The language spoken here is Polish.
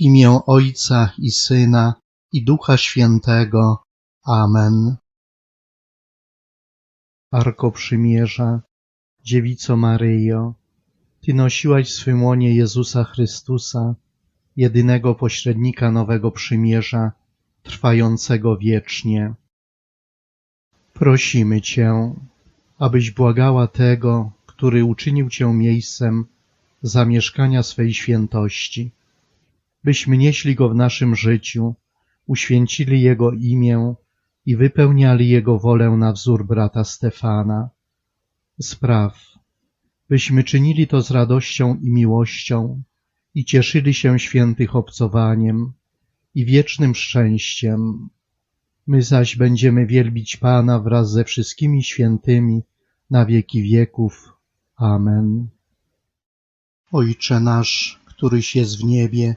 W imię Ojca i Syna i Ducha Świętego. Amen. Arko Przymierza, Dziewico Maryjo, Ty nosiłaś w swym łonie Jezusa Chrystusa, jedynego pośrednika nowego przymierza, trwającego wiecznie. Prosimy Cię, abyś błagała tego, który uczynił Cię miejscem zamieszkania swej świętości, byśmy nieśli Go w naszym życiu, uświęcili Jego imię i wypełniali Jego wolę na wzór brata Stefana. Spraw, byśmy czynili to z radością i miłością i cieszyli się świętych obcowaniem i wiecznym szczęściem. My zaś będziemy wielbić Pana wraz ze wszystkimi świętymi na wieki wieków. Amen. Ojcze nasz, któryś jest w niebie,